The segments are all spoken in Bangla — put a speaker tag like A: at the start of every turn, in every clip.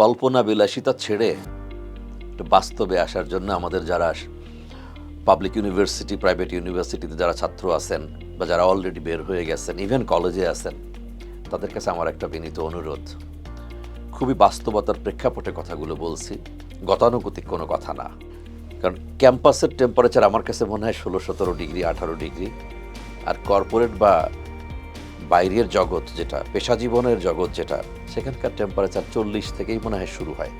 A: কল্পনা বিলাসিতা ছেড়ে বাস্তবে আসার জন্য আমাদের যারা পাবলিক ইউনিভার্সিটি প্রাইভেট ইউনিভার্সিটিতে যারা ছাত্র আছেন বা যারা অলরেডি বের হয়ে গেছেন ইভেন কলেজে আছেন, তাদের কাছে আমার একটা বিনীত অনুরোধ। খুবই বাস্তবতার প্রেক্ষাপটে কথাগুলো বলছি, গতানুগতিক কোনো কথা না। কারণ ক্যাম্পাসের টেম্পারেচার আমার কাছে মনে হয় ষোলো, সতেরো ডিগ্রি, আঠারো ডিগ্রি, আর কর্পোরেট বা বাইরের জগৎ যেটা পেশা জীবনের জগৎ যেটা, সেখানকার টেম্পারেচার চল্লিশ থেকেই মনে হয় শুরু হয়।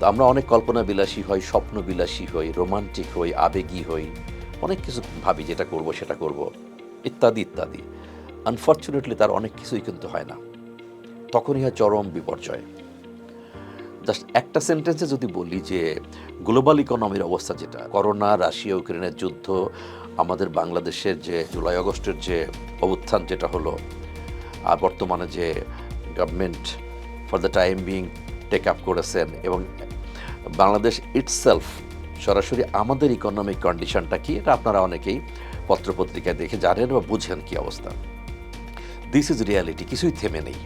A: তো আমরা অনেক কল্পনা বিলাসী হই স্বপ্ন বিলাসী হই, রোমান্টিক হই, আবেগী হই, অনেক কিছু ভাবি যেটা করব, সেটা করব, ইত্যাদি ইত্যাদি। আনফর্চুনেটলি তার অনেক কিছুই কিন্তু হয় না। তখনই হয় চরম বিপর্যয়। জাস্ট একটা সেন্টেন্সে যদি বলি যে গ্লোবাল ইকোনমির অবস্থা যেটা, করোনা, রাশিয়া, ইউক্রেনের যুদ্ধ আমাদের বাংলাদেশের যে জুলাই আগস্টের যে অবস্থান যেটা হলো, আর বর্তমানে যে government for the time being take up করেছেন এবং বাংলাদেশ ইটসেলফ সরাসরি আমাদের ইকোনমিক কন্ডিশনটা কি, এটা আপনারা অনেকেই পত্রপত্রিকায় দেখে জানেন বা বুঝেন কি অবস্থা। দিস ইজ রিয়ালিটি কিছুই থেমে নেই।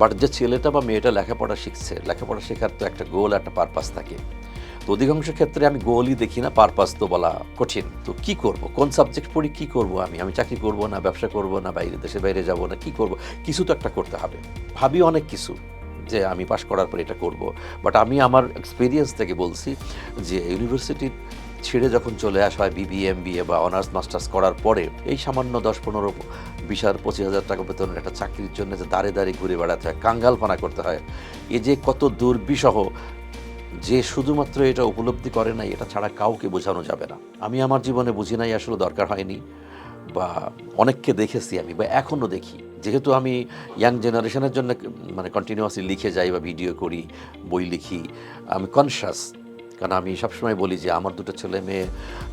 A: বাট যে ছেলেটা বা মেয়েটা লেখাপড়া শিখছে, লেখাপড়া শেখার তো একটা গোল একটা পারপাস থাকে। তো অধিকাংশ ক্ষেত্রে আমি গোলই দেখি না পারপাস তো বলা কঠিন। তো কি করব? কোন সাবজেক্ট পড়ি, কি করব আমি? আমি চাকরি করব না, ব্যবসা করব না, বাইরে দেশে বাইরে যাব না, কি করব? কিছু তো একটা করতে হবে। ভাবি অনেক কিছু, যে আমি পাশ করার পর এটা করব। বাট আমি আমার এক্সপিরিয়েন্স থেকে বলছি যে ইউনিভার্সিটি ছেড়ে যখন চলে আসা হয় বিবিএ এমবিএ বা অনার্স মাস্টার্স করার পরে, এই সামান্য দশ, পনেরো, বিশ হাজার, পঁচিশ হাজার টাকা বেতনের একটা চাকরির জন্য যে দাঁড়ে দাঁড়িয়ে ঘুরে বেড়াতে হয়, কাঙ্গালপানা করতে হয়, এ যে কত দুর্বিষহ যে শুধুমাত্র এটা উপলব্ধি করে নাই, এটা ছাড়া কাউকে বোঝানো যাবে না। আমি আমার জীবনে বুঝি নাই আসলে দরকার হয়নি, বা অনেককে দেখেছি আমি, বা এখনও দেখি। যেহেতু আমি ইয়াং জেনারেশনের জন্য মানে কন্টিনিউয়াসলি লিখে যাই বা ভিডিও করি, বই লিখি আমি কনসাস কারণ আমি সবসময় বলি যে আমার দুটো ছেলে মেয়ে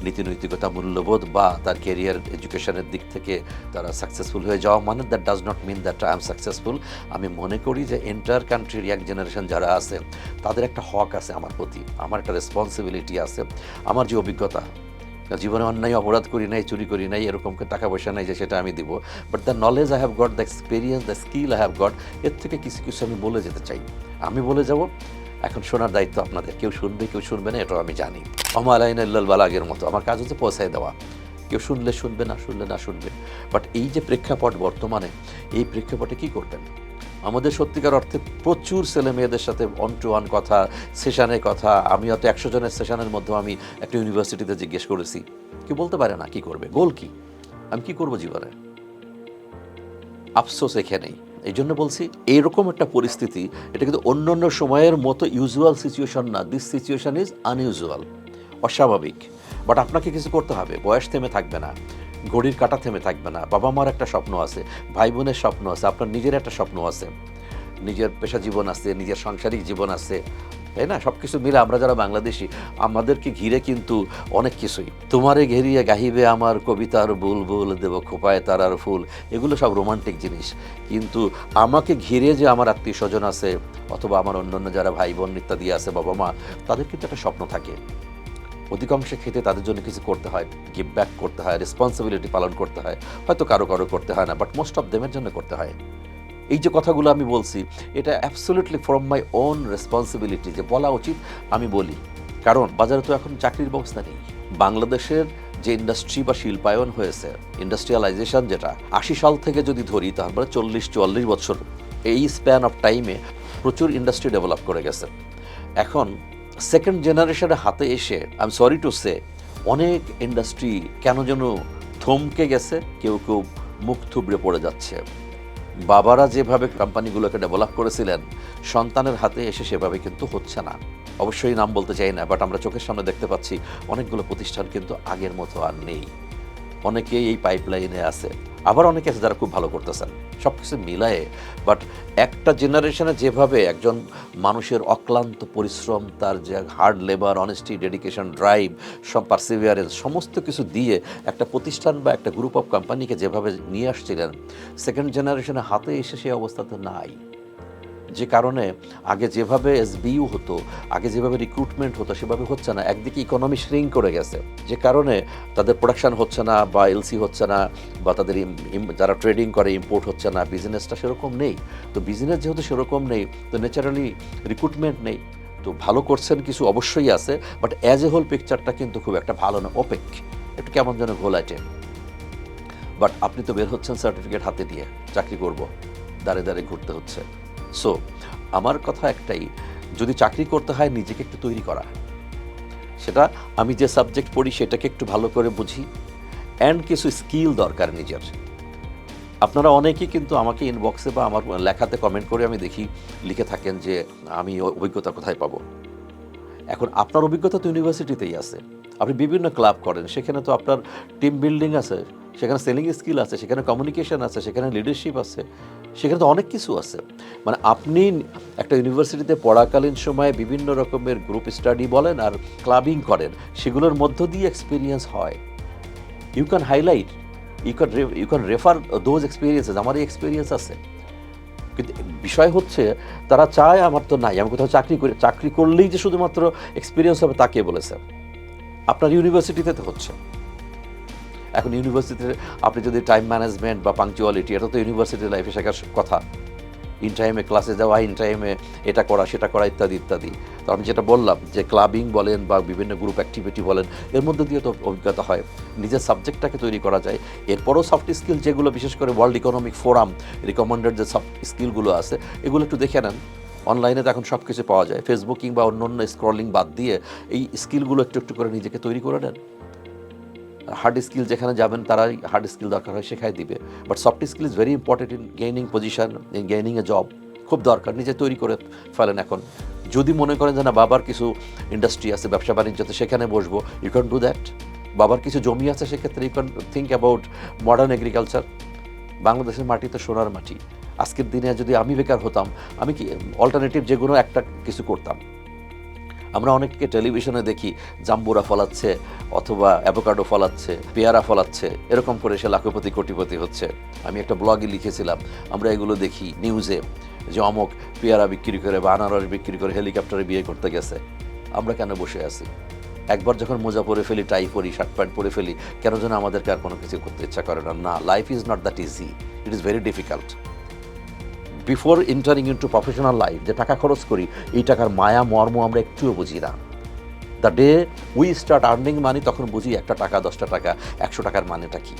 A: নীতি নৈতিকতা মূল্যবোধ বা তার কেরিয়ার এডুকেশনের দিক থেকে তারা সাকসেসফুল হয়ে যাওয়া মানে that does not mean that I am successful আমি মনে করি যে এন্টার কান্ট্রির ইয়াং জেনারেশন যারা আছে, তাদের একটা হক আছে আমার প্রতি, আমার একটা রেসপন্সিবিলিটি আছে। আমার যে অভিজ্ঞতা, জীবনে অন্যায় অপরাধ করি নাই, চুরি করি নাই, এরকম টাকা পয়সা নাই যে সেটা আমি দিব but the knowledge I have got the experience the skill I have got এর থেকে কিছু কিছু আমি বলে যেতে চাই। আমি বলে যাব এখন শোনার দায়িত্ব আপনাদের। কেউ শুনবে কেউ শুনবে না, এটাও আমি জানি। অমালাইন আল্লাল বালাগের মতো। আমার কাজ হচ্ছে পৌঁছায় দেওয়া। কেউ শুনলে শুনবে, না শুনলে না শুনবে। বাট এই যে প্রেক্ষাপট বর্তমানে, এই প্রেক্ষাপটে কি করবেন? আমাদের সত্যিকার অর্থে প্রচুর ছেলে মেয়েদের সাথে অন টু ওয়ান কথা সেশনের কথা। আমি হয়তো একশো জনের সেশনের মধ্যে আমি একটা ইউনিভার্সিটিতে জিজ্ঞেস করেছি। কেউ বলতে পারে না কি করবে। গোল কি? আমি কি করব জীবনে? আফসোস এখানেই। এই জন্য বলছি, এইরকম একটা পরিস্থিতি, এটা কিন্তু অন্য অন্য সময়ের মতো ইউজুয়াল সিচুয়েশন না দিস সিচুয়েশন ইজ আনইউজুয়াল অস্বাভাবিক। বাট আপনাকে কিছু করতে হবে, বয়স থেমে থাকবে না, ঘড়ির কাটা থেমে থাকবে না বাবা মার একটা স্বপ্ন আছে ভাই বোনের স্বপ্ন আছে, আপনার নিজের একটা স্বপ্ন আছে, নিজের পেশা জীবন আছে, নিজের সাংসারিক জীবন আছে তাই না? সব কিছু মিলে আমরা যারা বাংলাদেশি, আমাদেরকে ঘিরে কিন্তু অনেক কিছুই। তোমারে ঘেরিয়ে গাহিবে আমার কবিতার বুলবুল দেব খোপায় তারার ফুল। এগুলো সব রোমান্টিক জিনিস। কিন্তু আমাকে ঘিরে যে আমার আত্মীয় স্বজন আছে, অথবা আমার অন্যান্য যারা ভাই বোন ইত্যাদি আছে, বাবা মা, তাদের কিন্তু একটা স্বপ্ন থাকে। অধিকাংশ ক্ষেত্রে তাদের জন্য কিছু করতে হয়। গিভ ব্যাক করতে হয় রেসপন্সিবিলিটি পালন করতে হয়। হয়তো কারও কারও করতে হয় না বাট মোস্ট অফ দেমের জন্য করতে হয়। এই যে কথাগুলো আমি বলছি, এটা absolutely from my own responsibility যে বলা উচিত, আমি বলি। কারণ বাজারে তো এখন চাকরির ব্যবস্থা নেই। বাংলাদেশের যে ইন্ডাস্ট্রি বা শিল্পায়ন হয়েছে ইন্ডাস্ট্রিয়ালাইজেশন যেটা, আশি সাল থেকে যদি ধরি, তারপরে চল্লিশ, চুয়াল্লিশ বছর, এই স্প্যান অফ টাইমে প্রচুর ইন্ডাস্ট্রি ডেভেলপ করে গেছে। এখন সেকেন্ড জেনারেশনের হাতে এসে I am sorry to say অনেক ইন্ডাস্ট্রি কেন যেন থমকে গেছে, কেউ কেউ মুখ থুবড়ে পড়ে যাচ্ছে। বাবারা যেভাবে কোম্পানিগুলোকে ডেভেলপ করেছিলেন, সন্তানের হাতে এসে সেভাবে কিন্তু হচ্ছে না। অবশ্যই নাম বলতে চাই না বাট আমরা চোখের সামনে দেখতে পাচ্ছি অনেকগুলো প্রতিষ্ঠান কিন্তু আগের মতো আর নেই। অনেকেই এই পাইপলাইনে আছে। আবার অনেকে আছে যারা খুব ভালো করতেছেন। সব কিছু মিলায়ে বাট একটা জেনারেশনে যেভাবে একজন মানুষের অক্লান্ত পরিশ্রম, তার যে hard labour honesty dedication drive সব পারসিভিয়ারেন্স সমস্ত কিছু দিয়ে একটা প্রতিষ্ঠান বা একটা গ্রুপ অফ কোম্পানিকে যেভাবে নিয়ে আসছিলেন সেকেন্ড জেনারেশনে হাতে এসে সেই অবস্থাতে নাই। যে কারণে আগে যেভাবে এসবিইউ হতো, আগে যেভাবে রিক্রুটমেন্ট হতো, সেভাবে হচ্ছে না। একদিকে ইকোনমি শ্রিং করে গেছে। যে কারণে তাদের প্রোডাকশন হচ্ছে না বা এলসি হচ্ছে না বা তাদের যারা ট্রেডিং করে ইম্পোর্ট হচ্ছে না বিজনেসটা সেরকম নেই। তো বিজনেস যেহেতু সেরকম নেই, তো ন্যাচারালি রিক্রুটমেন্ট নেই। তো ভালো করছেন কিছু অবশ্যই আছে বাট অ্যাজ এ হোল পিকচারটা কিন্তু খুব একটা ভালো না ওপেক একটু কেমন যেন ঘোলাটে বাট আপনি তো বের হচ্ছেন সার্টিফিকেট হাতে দিয়ে, চাকরি করব, দাঁড়ে দাঁড়ে ঘুরতে হচ্ছে। সো আমার কথা একটাই, যদি চাকরি করতে হয়, নিজেকে একটু তৈরি করা। সেটা আমি যে সাবজেক্ট পড়ি, সেটাকে একটু ভালো করে বুঝি। অ্যান্ড কিছু স্কিল দরকার নিজের। আপনারা অনেকেই কিন্তু আমাকে ইনবক্সে বা আমার লেখাতে কমেন্ট করে আমি দেখি, লিখে থাকেন যে, আমি অভিজ্ঞতা কোথায় পাবো? এখন আপনার অভিজ্ঞতা তো ইউনিভার্সিটিতেই আছে। আপনি বিভিন্ন ক্লাব করেন, সেখানে তো আপনার টিম বিল্ডিং আছে, সেখানে সেলিং স্কিল আছে, সেখানে কমিউনিকেশন আছে, সেখানে লিডারশিপ আছে। সেখানে তো অনেক কিছু আছে। মানে আপনি একটা ইউনিভার্সিটিতে পড়াকালীন সময়ে বিভিন্ন রকমের গ্রুপ স্টাডি বলেন আর ক্লাবিং করেন, সেগুলোর মধ্য দিয়ে এক্সপিরিয়েন্স হয়। You can highlight you can you can refer those experiences আমার এই এক্সপিরিয়েন্স আছে। কিন্তু বিষয় হচ্ছে, তারা চায় আমার তো নাই, আমি কোথাও চাকরি করি, চাকরি করলেই যে শুধুমাত্র এক্সপিরিয়েন্স হবে তাকে বলেছে। আপনার ইউনিভার্সিটিতে তো হচ্ছে। এখন ইউনিভার্সিটিতে আপনি যদি টাইম ম্যানেজমেন্ট বা পাংচুয়ালিটি এটা তো ইউনিভার্সিটি লাইফে শেখার কথা। ইন টাইমে ক্লাসে যাওয়া ইন টাইমে এটা করা, সেটা করা ইত্যাদি ইত্যাদি। তো আমি যেটা বললাম যে ক্লাবিং বলেন বা বিভিন্ন গ্রুপ অ্যাক্টিভিটি বলেন, এর মধ্যে দিয়ে তো অভিজ্ঞতা হয়। নিজের সাবজেক্টটাকে তৈরি করা যায়। এরপরও সফট স্কিল যেগুলো, বিশেষ করে ওয়ার্ল্ড ইকোনমিক ফোরাম রিকমেন্ডেড যে সফট স্কিলগুলো আছে, এগুলো একটু দেখে নেন। অনলাইনে তো এখন সব কিছু পাওয়া যায়। ফেসবুকিং বা অন্য অন্য স্ক্রলিং বাদ দিয়ে এই স্কিলগুলো একটু একটু করে নিজেকে তৈরি করে নেন। হার্ড স্কিল যেখানে যাবেন, তারাই হার্ড স্কিল দরকার হয় শেখাই দিবে। But soft skill is very important in gaining position in gaining a job খুব দরকার, নিজে তৈরি করে ফেলেন এখন। যদি মনে করেন যে না, বাবার কিছু ইন্ডাস্ট্রি আছে, ব্যবসা বাণিজ্যতে সেখানে বসবো ইউ ক্যান ডু দ্যাট বাবার কিছু জমি আছে, সেক্ষেত্রে you can think about modern agriculture বাংলাদেশের মাটি তো সোনার মাটি। আজকের দিনে যদি আমি বেকার হতাম, আমি কি অল্টারনেটিভ যে কোনো একটা কিছু করতাম। আমরা অনেককে টেলিভিশনে দেখি, জাম্বুরা ফলাচ্ছে অথবা অ্যাভোকাডো ফলাচ্ছে, পেয়ারা ফলাচ্ছে, এরকম করে সে লাখপতি, কোটিপতি হচ্ছে। আমি একটা ব্লগে লিখেছিলাম, আমরা এগুলো দেখি নিউজে, যে অমক পেয়ারা বিক্রি করে বা আনারস বিক্রি করে হেলিকপ্টারে বিয়ে করতে গেছে। আমরা কেন বসে আছি? একবার যখন মোজা পরে ফেলি, টাই পরি, শার্ট প্যান্ট পরে ফেলি, কেন যেন আমাদেরকে আর কোনো কিছু করতে ইচ্ছা করে না। না life is not that easy it is very difficult before entering into professional life যে টাকা খরচ করি, এই টাকার মায়া, মর্ম আমরা একটুও বুঝি না। The day we start earning money তখন বুঝি একটা টাকা, দশটা টাকা, একশো টাকার মানেটা কি।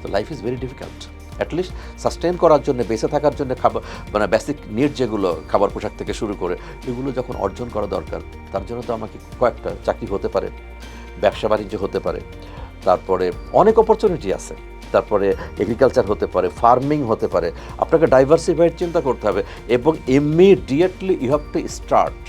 A: তো life is very difficult at least sustain করার জন্য, বেঁচে থাকার জন্য খাবার মানে বেসিক নিড যেগুলো, খাবার পোশাক থেকে শুরু করে, এগুলো যখন অর্জন করা দরকার, তার জন্য তো আমাকে কয়েকটা চাকরি হতে পারে, ব্যবসা বাণিজ্য হতে পারে, তারপরে অনেক অপরচুনিটি আছে। তারপরে এগ্রিকালচার হতে পারে ফার্মিং হতে পারে, আপনাকে ডাইভার্সিফাইড চিন্তা করতে হবে এবং immediately you have to start